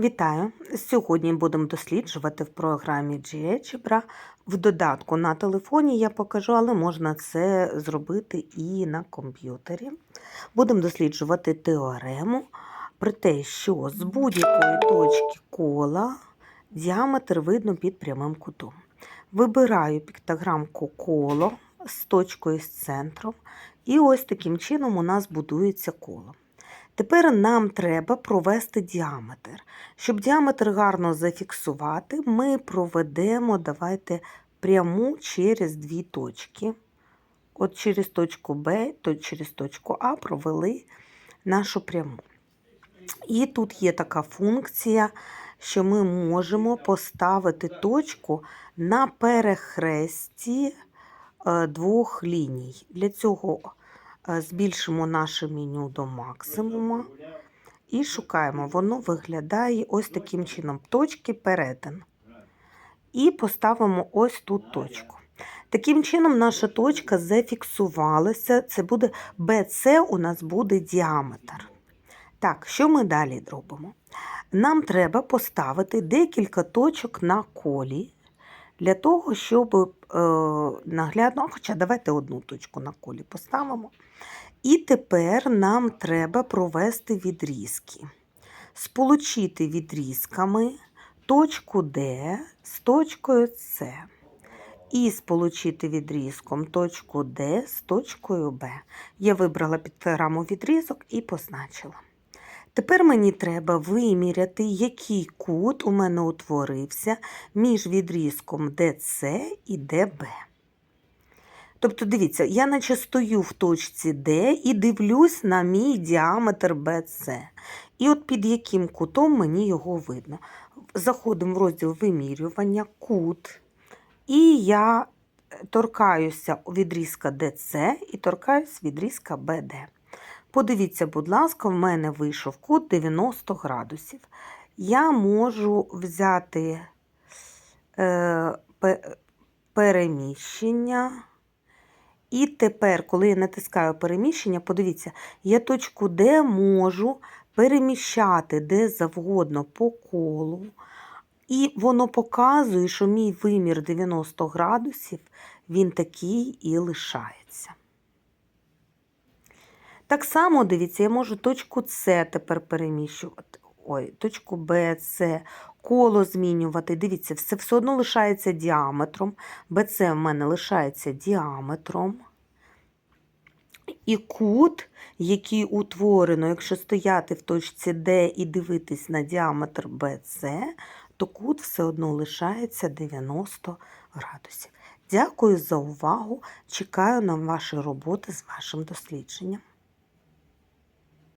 Вітаю! Сьогодні будемо досліджувати в програмі GeoGebra. В додатку на телефоні я покажу, але можна це зробити і на комп'ютері. Будемо досліджувати теорему про те, що з будь-якої точки кола діаметр видно під прямим кутом. Вибираю піктограмку коло з точкою з центром, і ось таким чином у нас будується коло. Тепер нам треба провести діаметр. Щоб діаметр гарно зафіксувати, ми проведемо, давайте, пряму через дві точки. От через точку Б, то через точку А провели нашу пряму. І тут є така функція, що ми можемо поставити точку на перехресті е, двох ліній. Для цього збільшимо наше меню до максимуму і шукаємо. Воно виглядає ось таким чином: точки перетин. І поставимо ось тут точку. Таким чином, наша точка зафіксувалася. Це буде BC у нас буде діаметр. Так, що ми далі робимо? Нам треба поставити декілька точок на колі для того, щоб е, наглядно, хоча давайте одну точку на колі поставимо. І тепер нам треба провести відрізки. Сполучити відрізками точку D з точкою С. І сполучити відрізком точку D з точкою B. Я вибрала піктограму відрізок і позначила. Тепер мені треба виміряти, який кут у мене утворився між відрізком DC і DB. Тобто, дивіться, я наче стою в точці D і дивлюсь на мій діаметр BC. І от під яким кутом мені його видно. Заходимо в розділ вимірювання, кут, і я торкаюся відрізка DC і торкаюсь відрізка BD. Подивіться, будь ласка, в мене вийшов кут 90 градусів. Я можу взяти е, переміщення. І тепер, коли я натискаю переміщення, подивіться, я точку D можу переміщати де завгодно по колу. І воно показує, що мій вимір 90 градусів, він такий і лишається. Так само, дивіться, я можу точку С тепер переміщувати. Ой, точку Б, С, коло змінювати. Дивіться, все все одно лишається діаметром. БЦ в мене лишається діаметром. І кут, який утворено, якщо стояти в точці D і дивитись на діаметр BC, то кут все одно лишається 90 градусів. Дякую за увагу. Чекаю на ваші роботи з вашим дослідженням.